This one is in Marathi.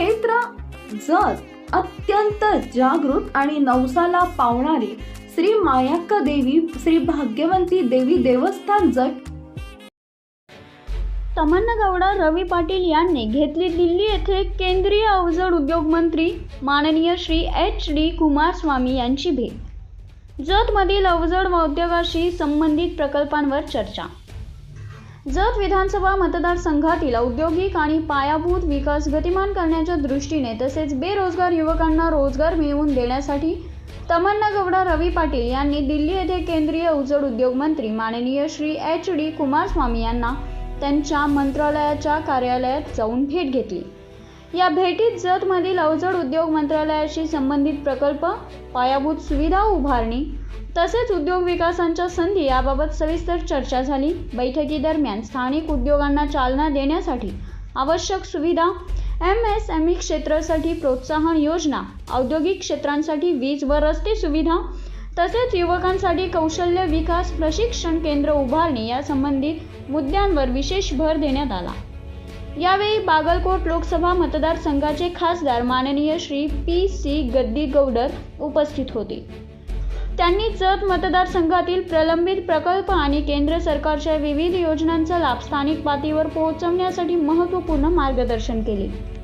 क्षेत्र जत अत्यंत जागृत आणि नवसाला पावणारी श्री मायाक्का देवी श्री भाग्यवंती देवी देवस्थान जट तमन्ना गौडा रवी पाटील यांनी घेतली दिल्ली येथे केंद्रीय अवजड उद्योग मंत्री माननीय श्री एच डी कुमारस्वामी यांची भेट. जतमधील अवजड उद्योगाशी संबंधित प्रकल्पांवर चर्चा. जत विधानसभा मतदारसंघातील औद्योगिक आणि पायाभूत विकास गतिमान करण्याच्या दृष्टीने तसेच बेरोजगार युवकांना रोजगार मिळवून देण्यासाठी तमन्ना गौडा रवी पाटील यांनी दिल्ली येथे केंद्रीय उजड उद्योग मंत्री माननीय श्री एच डी कुमारस्वामी यांना त्यांच्या मंत्रालयाच्या कार्यालयात जाऊन भेट घेतली. या भेटीत जतमधील अवजड उद्योग मंत्रालयाशी संबंधित प्रकल्प पायाभूत सुविधा उभारणी तसेच उद्योग विकासांच्या संधी याबाबत सविस्तर चर्चा झाली. बैठकीदरम्यान स्थानिक उद्योगांना चालना देण्यासाठी आवश्यक सुविधा एम एस एम ई क्षेत्रासाठी प्रोत्साहन योजना औद्योगिक क्षेत्रांसाठी वीज व रस्ते सुविधा तसेच युवकांसाठी कौशल्य विकास प्रशिक्षण केंद्र उभारणी या संबंधित मुद्द्यांवर विशेष भर देण्यात आला. यावेळी बागलकोट लोकसभा मतदारसंघाचे खासदार माननीय श्री पी सी गद्दी गौडर उपस्थित होते. त्यांनी जत मतदारसंघातील प्रलंबित प्रकल्प आणि केंद्र सरकारच्या विविध योजनांचा लाभ स्थानिक पातळीवर पोहोचवण्यासाठी महत्त्वपूर्ण मार्गदर्शन केले.